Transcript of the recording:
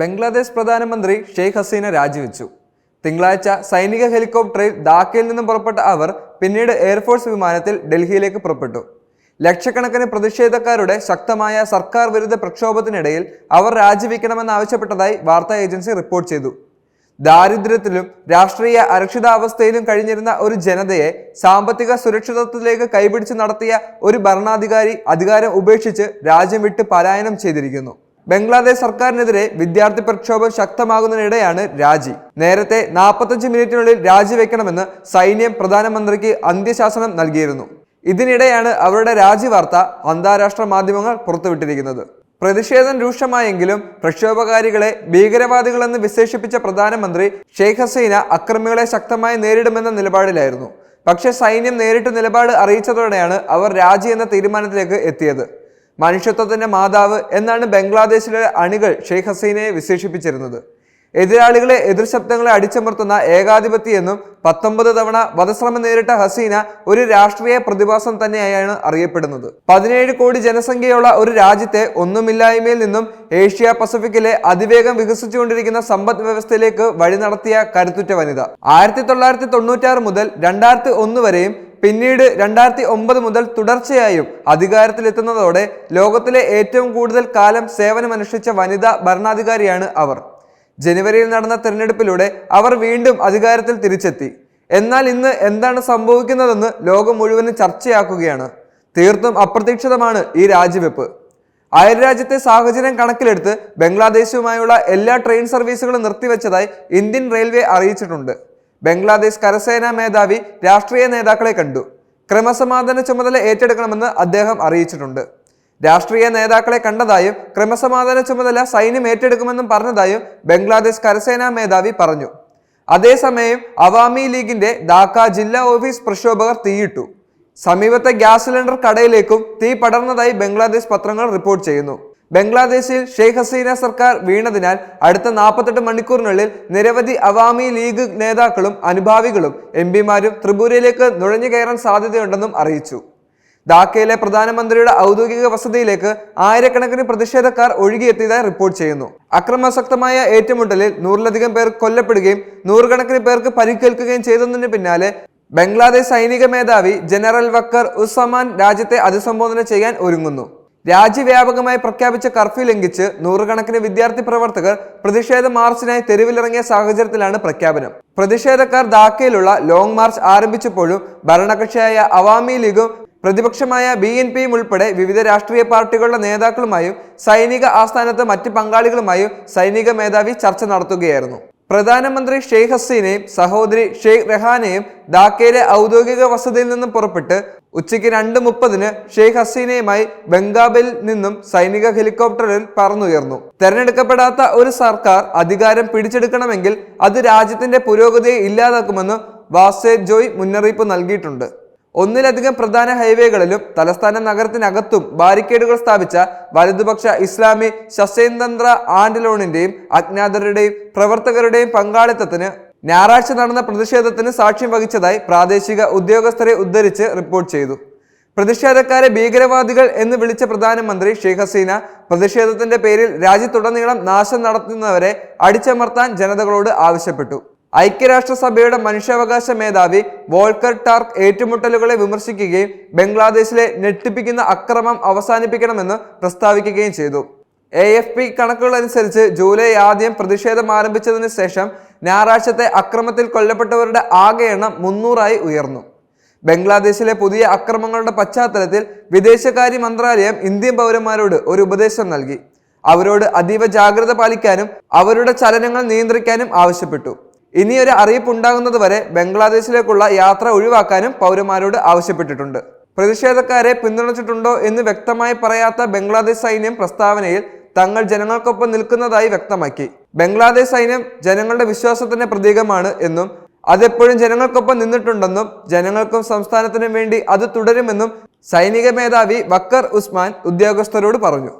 ബംഗ്ലാദേശ് പ്രധാനമന്ത്രി ഷെയ്ഖ് ഹസീന രാജിവെച്ചു. തിങ്കളാഴ്ച സൈനിക ഹെലികോപ്റ്ററിൽ ധാക്കയിൽ നിന്നും പുറപ്പെട്ട അവർ പിന്നീട് എയർഫോഴ്സ് വിമാനത്തിൽ ഡൽഹിയിലേക്ക് പുറപ്പെട്ടു. ലക്ഷക്കണക്കിന് പ്രതിഷേധക്കാരുടെ ശക്തമായ സർക്കാർ വിരുദ്ധ പ്രക്ഷോഭത്തിനിടയിൽ അവർ രാജിവെക്കണമെന്നാവശ്യപ്പെട്ടതായി വാർത്താ ഏജൻസി റിപ്പോർട്ട് ചെയ്തു. ദാരിദ്ര്യത്തിലും രാഷ്ട്രീയ അരക്ഷിതാവസ്ഥയിലും കഴിഞ്ഞിരുന്ന ഒരു ജനതയെ സാമ്പത്തിക സുരക്ഷിതത്വത്തിലേക്ക് കൈപിടിച്ച് നടത്തിയ ഒരു ഭരണാധികാരി അധികാരം ഉപേക്ഷിച്ച് രാജ്യം വിട്ട് പലായനം ചെയ്തിരിക്കുന്നു. ബംഗ്ലാദേശ് സർക്കാരിനെതിരെ വിദ്യാർത്ഥി പ്രക്ഷോഭം ശക്തമാകുന്നതിനിടെയാണ് രാജി. നേരത്തെ നാൽപ്പത്തഞ്ച് മിനിറ്റിനുള്ളിൽ രാജിവെക്കണമെന്ന് സൈന്യം പ്രധാനമന്ത്രിക്ക് അന്ത്യശാസനം നൽകിയിരുന്നു. ഇതിനിടെയാണ് അവരുടെ രാജി വാർത്ത അന്താരാഷ്ട്ര മാധ്യമങ്ങൾ പുറത്തുവിട്ടിരിക്കുന്നത്. പ്രതിഷേധം രൂക്ഷമായെങ്കിലും പ്രക്ഷോഭകാരികളെ ഭീകരവാദികളെന്ന് വിശേഷിപ്പിച്ച പ്രധാനമന്ത്രി ഷെയ്ഖ് ഹസീന അക്രമികളെ ശക്തമായി നേരിടുമെന്ന നിലപാടിലായിരുന്നു. പക്ഷേ സൈന്യം നേരിട്ട് നിലപാട് അറിയിച്ചതോടെയാണ് അവർ രാജി എന്ന തീരുമാനത്തിലേക്ക് എത്തിയത്. മനുഷ്യത്വത്തിന്റെ മാതാവ് എന്നാണ് ബംഗ്ലാദേശിലെ അണികൾ ഷെയ്ഖ് ഹസീനയെ വിശേഷിപ്പിച്ചിരുന്നത്. എതിരാളികളെ എതിർശബ്ദങ്ങളെ അടിച്ചമർത്തുന്ന ഏകാധിപത്യ എന്നും പത്തൊമ്പത് തവണ വധശ്രമം നേരിട്ട ഹസീന ഒരു രാഷ്ട്രീയ പ്രതിഭാസം തന്നെയാണ് അറിയപ്പെടുന്നത്. പതിനേഴ് കോടി ജനസംഖ്യയുള്ള ഒരു രാജ്യത്തെ ഒന്നുമില്ലായ്മയിൽ നിന്നും ഏഷ്യ പസഫിക്കിലെ അതിവേഗം വികസിച്ചുകൊണ്ടിരിക്കുന്ന സമ്പദ് വ്യവസ്ഥയിലേക്ക് വഴി നടത്തിയ കരുത്തുറ്റ വനിത. ആയിരത്തി തൊള്ളായിരത്തി തൊണ്ണൂറ്റാറ് മുതൽ രണ്ടായിരത്തി ഒന്ന് വരെയും പിന്നീട് രണ്ടായിരത്തി ഒമ്പത് മുതൽ തുടർച്ചയായും അധികാരത്തിലെത്തുന്നതോടെ ലോകത്തിലെ ഏറ്റവും കൂടുതൽ കാലം സേവനമനുഷ്ഠിച്ച വനിതാ ഭരണാധികാരിയാണ് അവർ. ജനുവരിയിൽ നടന്ന തിരഞ്ഞെടുപ്പിലൂടെ അവർ വീണ്ടും അധികാരത്തിൽ തിരിച്ചെത്തി. എന്നാൽ ഇന്ന് എന്താണ് സംഭവിക്കുന്നതെന്ന് ലോകം മുഴുവനും ചർച്ചയാക്കുകയാണ്. തീർത്തും അപ്രതീക്ഷിതമാണ് ഈ രാജിവെപ്പ്. അയൽരാജ്യത്തെ സാഹചര്യം കണക്കിലെടുത്ത് ബംഗ്ലാദേശുമായുള്ള എല്ലാ ട്രെയിൻ സർവീസുകളും നിർത്തിവെച്ചതായി ഇന്ത്യൻ റെയിൽവേ അറിയിച്ചിട്ടുണ്ട്. ബംഗ്ലാദേശ് കരസേനാ മേധാവി രാഷ്ട്രീയ നേതാക്കളെ കണ്ടു. ക്രമസമാധാന ചുമതല ഏറ്റെടുക്കണമെന്ന് അദ്ദേഹം അറിയിച്ചിട്ടുണ്ട്. രാഷ്ട്രീയ നേതാക്കളെ കണ്ടതായും ക്രമസമാധാന ചുമതല സൈന്യം ഏറ്റെടുക്കുമെന്നും പറഞ്ഞതായും ബംഗ്ലാദേശ് കരസേനാ മേധാവി പറഞ്ഞു. അതേസമയം അവാമി ലീഗിന്റെ ധാക്ക ജില്ലാ ഓഫീസ് പ്രക്ഷോഭകർ തീയിട്ടു. സമീപത്തെ ഗ്യാസ് സിലിണ്ടർ കടയിലേക്കും തീ പടർന്നതായി ബംഗ്ലാദേശ് പത്രങ്ങൾ റിപ്പോർട്ട് ചെയ്യുന്നു. ബംഗ്ലാദേശിൽ ഷെയ്ഖ് ഹസീന സർക്കാർ വീണതിനാൽ അടുത്ത നാൽപ്പത്തെട്ട് മണിക്കൂറിനുള്ളിൽ നിരവധി അവാമി ലീഗ് നേതാക്കളും അനുഭാവികളും എം പിമാരും ത്രിപുരയിലേക്ക് നുഴഞ്ഞു കയറാൻ സാധ്യതയുണ്ടെന്നും അറിയിച്ചു. ധാക്കയിലെ പ്രധാനമന്ത്രിയുടെ ഔദ്യോഗിക വസതിയിലേക്ക് ആയിരക്കണക്കിന് പ്രതിഷേധക്കാർ ഒഴുകിയെത്തിയതായി റിപ്പോർട്ട് ചെയ്യുന്നു. അക്രമാസക്തമായ ഏറ്റുമുട്ടലിൽ നൂറിലധികം പേർ കൊല്ലപ്പെടുകയും നൂറുകണക്കിന് പേർക്ക് പരിക്കേൽക്കുകയും ചെയ്തതിന് പിന്നാലെ ബംഗ്ലാദേശ് സൈനിക മേധാവി ജനറൽ വക്കർ ഉസ്സമാൻ രാജ്യത്തെ അഭിസംബോധന ചെയ്യാൻ ഒരുങ്ങുന്നു. രാജ്യവ്യാപകമായി പ്രഖ്യാപിച്ച കർഫ്യൂ ലംഘിച്ച് നൂറുകണക്കിന് വിദ്യാർത്ഥി പ്രവർത്തകർ പ്രതിഷേധ മാർച്ചിനായി തെരുവിലിറങ്ങിയ സാഹചര്യത്തിലാണ് പ്രഖ്യാപനം. പ്രതിഷേധക്കാർ ധാക്കയിലുള്ള ലോങ് മാർച്ച് ആരംഭിച്ചപ്പോഴും ഭരണകക്ഷിയായ അവാമി ലീഗും പ്രതിപക്ഷമായ ബി എൻ പിയും ഉൾപ്പെടെ വിവിധ രാഷ്ട്രീയ പാർട്ടികളുടെ നേതാക്കളുമായും സൈനിക ആസ്ഥാനത്ത് മറ്റ് പങ്കാളികളുമായും സൈനിക മേധാവി ചർച്ച നടത്തുകയായിരുന്നു. പ്രധാനമന്ത്രി ഷെയ്ഖ് ഹസീനയും സഹോദരി ഷെയ്ഖ് റഹാനെയും ധാക്കയിലെ ഔദ്യോഗിക വസതിയിൽ നിന്നും പുറപ്പെട്ട് ഉച്ചയ്ക്ക് രണ്ട് മുപ്പതിന് ഷെയ്ഖ് ഹസീനയുമായി ബംഗാബിൽ നിന്നും സൈനിക ഹെലികോപ്റ്ററിൽ പറന്നുയർന്നു. തെരഞ്ഞെടുക്കപ്പെടാത്ത ഒരു സർക്കാർ അധികാരം പിടിച്ചെടുക്കണമെങ്കിൽ അത് രാജ്യത്തിന്റെ പുരോഗതിയെ ഇല്ലാതാക്കുമെന്ന് വാസേ ജോയ് മുന്നറിയിപ്പ് നൽകിയിട്ടുണ്ട്. ഒന്നിലധികം പ്രധാന ഹൈവേകളിലും തലസ്ഥാന നഗരത്തിനകത്തും ബാരിക്കേഡുകൾ സ്ഥാപിച്ച വലതുപക്ഷ ഇസ്ലാമി ശശേന്ദ്ര ആൻഡലോണിന്റെയും അജ്ഞാതരുടെയും പ്രവർത്തകരുടെയും പങ്കാളിത്തത്തിന് ഞായറാഴ്ച നടന്ന പ്രതിഷേധത്തിന് സാക്ഷ്യം വഹിച്ചതായി പ്രാദേശിക ഉദ്യോഗസ്ഥരെ ഉദ്ധരിച്ച് റിപ്പോർട്ട് ചെയ്തു. പ്രതിഷേധക്കാരെ ഭീകരവാദികൾ എന്ന് വിളിച്ച പ്രധാനമന്ത്രി ഷെയ്ഖ് ഹസീന പ്രതിഷേധത്തിന്റെ പേരിൽ രാജ്യത്തുടനീളം നാശം നടത്തുന്നവരെ അടിച്ചമർത്താൻ ജനതകളോട് ആവശ്യപ്പെട്ടു. ഐക്യരാഷ്ട്രസഭയുടെ മനുഷ്യാവകാശ മേധാവി വോൾക്കർ ടാർക്ക് ഏറ്റുമുട്ടലുകളെ വിമർശിക്കുകയും ബംഗ്ലാദേശിലെ ഞെട്ടിപ്പിക്കുന്ന അക്രമം അവസാനിപ്പിക്കണമെന്ന് പ്രസ്താവിക്കുകയും ചെയ്തു. എ എഫ് പി കണക്കുകൾ അനുസരിച്ച് ജൂലൈ ആദ്യം പ്രതിഷേധം ആരംഭിച്ചതിന് ശേഷം ഞായറാഴ്ചത്തെ അക്രമത്തിൽ കൊല്ലപ്പെട്ടവരുടെ ആകെ എണ്ണം മുന്നൂറായി ഉയർന്നു. ബംഗ്ലാദേശിലെ പുതിയ അക്രമങ്ങളുടെ പശ്ചാത്തലത്തിൽ വിദേശകാര്യ മന്ത്രാലയം ഇന്ത്യൻ പൗരന്മാരോട് ഒരു ഉപദേശം നൽകി. അവരോട് അതീവ ജാഗ്രത പാലിക്കാനും അവരുടെ ചലനങ്ങൾ നിയന്ത്രിക്കാനും ആവശ്യപ്പെട്ടു. ഇനിയൊരു അറിയിപ്പ് ഉണ്ടാകുന്നത് വരെ ബംഗ്ലാദേശിലേക്കുള്ള യാത്ര ഒഴിവാക്കാനും പൗരന്മാരോട് ആവശ്യപ്പെട്ടിട്ടുണ്ട്. പ്രതിഷേധക്കാരെ പിന്തുണച്ചിട്ടുണ്ടോ എന്ന് വ്യക്തമായി പറയാത്ത ബംഗ്ലാദേശ് സൈന്യം പ്രസ്താവനയിൽ തങ്ങൾ ജനങ്ങൾക്കൊപ്പം നിൽക്കുന്നതായി വ്യക്തമാക്കി. ബംഗ്ലാദേശ് സൈന്യം ജനങ്ങളുടെ വിശ്വാസത്തിന്റെ പ്രതീകമാണ് എന്നും അതെപ്പോഴും ജനങ്ങൾക്കൊപ്പം നിന്നിട്ടുണ്ടെന്നും ജനങ്ങൾക്കും സംസ്ഥാനത്തിനും വേണ്ടി അത് തുടരുമെന്നും സൈനിക മേധാവി വക്കർ ഉസ്മാൻ ഉദ്യോഗസ്ഥരോട് പറഞ്ഞു.